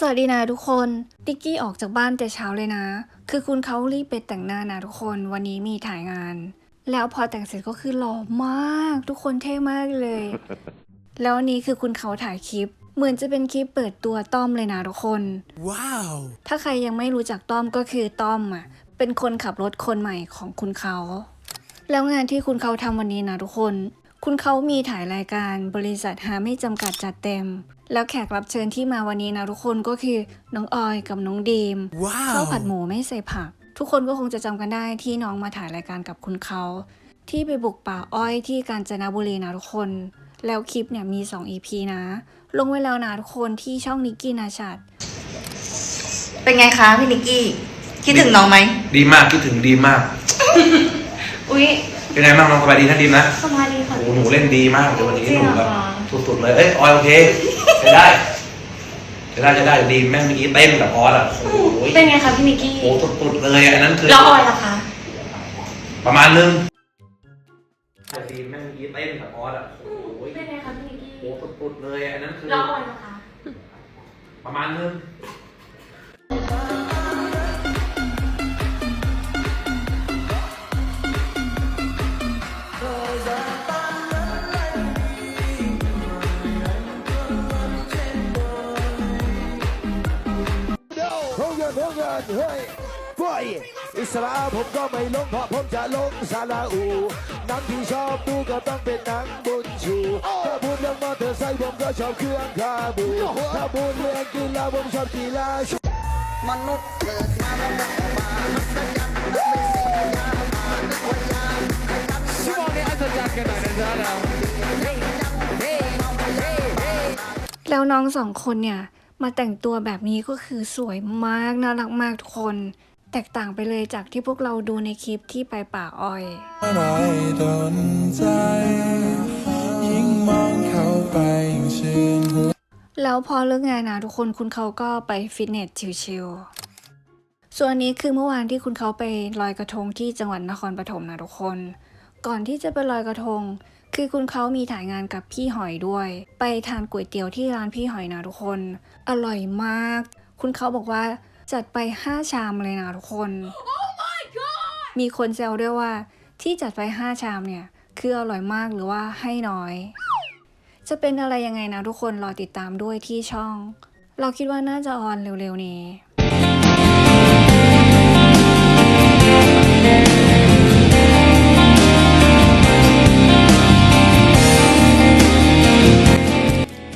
สวัสดีนะทุกคนติกกี้ออกจากบ้านแต่เช้าเลยนะ คือคุณเขารีบไปแต่งหน้านะทุกคนวันนี้มีถ่ายงาน แล้วพอแต่งเสร็จก็คือหล่อมาก ทุกคนเท่มากเลย แล้วอันนี้คือคุณเขาถ่ายคลิป เหมือนจะเป็นคลิปเปิดตัวต้อมเลยนะทุกคน Wow. ถ้าใครยังไม่รู้จักต้อมก็คือต้อมอะเป็นคนขับรถคนใหม่ของคุณเขา แล้วงานที่คุณเขาทำวันนี้นะทุกคน คุณเขามีถ่ายรายการบริษัทหาไม่จำกัดจัดเต็ม แล้วแขกรับเชิญที่มาวันนี้นะทุกคนก็คือน้องออยกับน้องดีมข้าวผัด Wow. หมูไม่ใส่ผัก ทุกคนก็คงจะจำกันได้ที่น้องมาถ่ายรายการกับคุณเขาที่ไปบุกป่าอ้อยที่กาญจนบุรีนะทุกคน แล้วคลิปเนี่ยมี 2 EP นะ ลงไว้แล้วนะทุกคนที่ช่องนิกกี้นาชัด เป็นไงคะพี่นิกกี้ คิดถึงน้องไหม ดีมากคิดถึงดีมาก อุ๊ย เป็นไงบ้างน้องสบายดีท่านดีมนะสบายดีค่ะโอ้โหหนูเล่นดีมากเดี๋ยววันนี้จริงหนูเหรอแบบคะสุดๆเลย เอ้ยออยโอเคใช้ได้ใช้ได้ใช้ได้ดีแม่งเมื่อกี้เต้นกับออสอะโอ้โหเป็นไงคะพี่นิกกี้โอ้โหสุดๆเลยอันนั้นคือแล้วออยล่ะคะ ประมาณนึงดีแม่งเมื่อกี้เต้นกับออสอะโอ้โหเป็นไงคะพี่นิกกี้โอ้โหสุดๆเลยอันนั้นคือแล้วออยล่ะคะประมาณนึง พงเงินเฮ้ยบอยอิสระผมก็ไม่ลงเพราะผมจะลงซาลาอูหนังที่ชอบดูก็ต้องเป็นหนังบุญชูถ้าพูดเรื่องมอเตอร์ไซค์ผมก็ชอบเครื่องคาบูถ้าพูดเรื่องกีฬาผมชอบกีฬาชูแล้วน้องสองคนเนี่ย มาแต่งตัวแบบนี้ก็คือสวยมากน่ารักมากทุกคน แตกต่างไปเลยจากที่พวกเราดูในคลิปที่ไปป่าอ้อยอะไรดนใจ ยิ่งมองเข้าไปยิ่งชื่นหัวแล้วพอเลิกงานนะทุกคนคุณเขาก็ไปฟิตเนสชิลๆส่วนนี้คือเมื่อวานที่คุณเขาไปลอยกระทงที่จังหวัดนครปฐมนะทุกคน ก่อนที่จะไปลอยกระทง คือคุณเขามีถ่ายงานกับพี่หอยด้วย ไปทานก๋วยเตี๋ยวที่ร้านพี่หอยนะทุกคน อร่อยมาก คุณเขาบอกว่าจัดไป 5 ชามเลยนะทุกคนมีคนแซวด้วยว่าที่จัดไป 5 ชามเนี่ย คืออร่อยมากหรือว่าให้น้อย จะเป็นอะไรยังไงนะทุกคนรอติดตามด้วยที่ช่อง เราคิดว่าน่าจะออนเร็วๆนี้